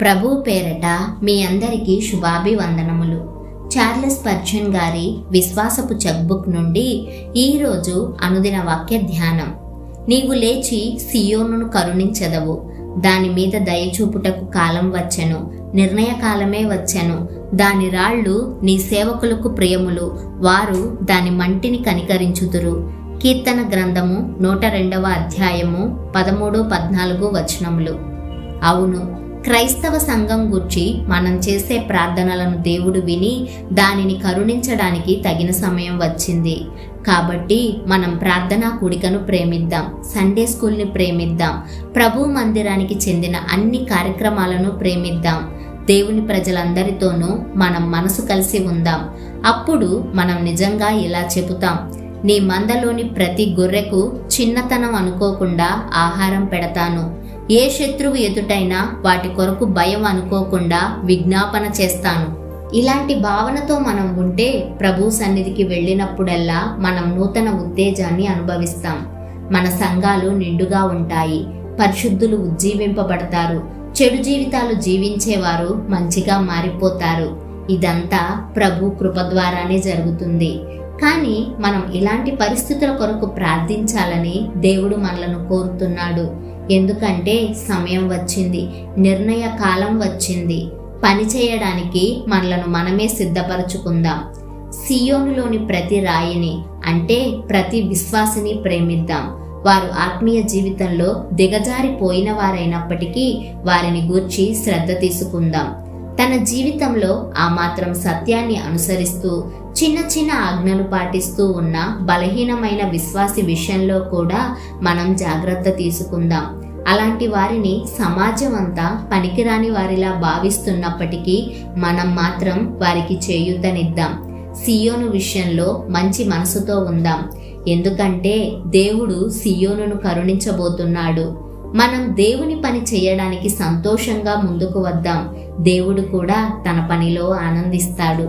ప్రభు పేరట మీ అందరికీ శుభాభివందనములు. చార్లెస్ పర్చన్ గారి విశ్వాసపు చెక్బుక్ నుండి ఈరోజు అనుదిన వాక్య ధ్యానం. నీవు లేచి సియోనును కరుణించదవు. దాని మీద దయచూపుటకు కాలం వచ్చెను నిర్ణయ కాలమే వచ్చెను. దాని రాళ్ళు నీ సేవకులకు ప్రియములు వారు దాని మంటిని కనికరించుదురు. కీర్తన గ్రంథము నూట రెండవ అధ్యాయము పదమూడు పద్నాలుగు వచనములు. అవును క్రైస్తవ సంఘం గుర్చి మనం చేసే ప్రార్థనలను దేవుడు విని దానిని కరుణించడానికి తగిన సమయం వచ్చింది. కాబట్టి మనం ప్రార్థనా కూడికను ప్రేమిద్దాం. సండే స్కూల్ని ప్రేమిద్దాం. ప్రభు మందిరానికి చెందిన అన్ని కార్యక్రమాలను ప్రేమిద్దాం. దేవుని ప్రజలందరితోనూ మనం మనసు కలిసి ఉందాం. అప్పుడు మనం నిజంగా ఇలా చెబుతాం. నీ మందలోని ప్రతి గొర్రెకు చిన్నతనం అనుకోకుండా ఆహారం పెడతాను. ఏ శత్రువు ఎదుటైనా వాటి కొరకు భయం అనుకోకుండా విజ్ఞాపన చేస్తాను. ఇలాంటి భావనతో మనం ఉంటే ప్రభు సన్నిధికి వెళ్ళినప్పుడల్లా మనం నూతన ఉత్తేజాన్ని అనుభవిస్తాం. మన సంఘాలు నిండుగా ఉంటాయి. పరిశుద్ధులు ఉజ్జీవింపబడతారు. చెడు జీవితాలు జీవించేవారు మంచిగా మారిపోతారు. ఇదంతా ప్రభు కృప ద్వారానే జరుగుతుంది. కానీ మనం ఇలాంటి పరిస్థితుల కొరకు ప్రార్థించాలని దేవుడు మనలను కోరుతున్నాడు. ఎందుకంటే సమయం వచ్చింది నిర్ణయ కాలం వచ్చింది. పని చేయడానికి మనలను మనమే సిద్ధపరచుకుందాం. సియోనులోని ప్రతి రాయిని అంటే ప్రతి విశ్వాసిని ప్రేమిద్దాం. వారు ఆత్మీయ జీవితంలో దిగజారిపోయిన వారైనప్పటికీ వారిని గూర్చి శ్రద్ధ తీసుకుందాం. తన జీవితంలో ఆ మాత్రం సత్యాన్ని అనుసరిస్తూ చిన్న చిన్న ఆజ్ఞలు పాటిస్తూ ఉన్న బలహీనమైన విశ్వాసి విషయంలో కూడా మనం జాగ్రత్త తీసుకుందాం. అలాంటి వారిని సమాజం అంతా పనికిరాని వారిలా భావిస్తున్నప్పటికీ మనం మాత్రం వారికి చేయూతనిద్దాం. సియోను విషయంలో మంచి మనసుతో ఉందాం. ఎందుకంటే దేవుడు సియోనును కరుణించబోతున్నాడు. మనం దేవుని పని చేయడానికి సంతోషంగా ముందుకు వద్దాం. దేవుడు కూడా తన పనిలో ఆనందిస్తాడు.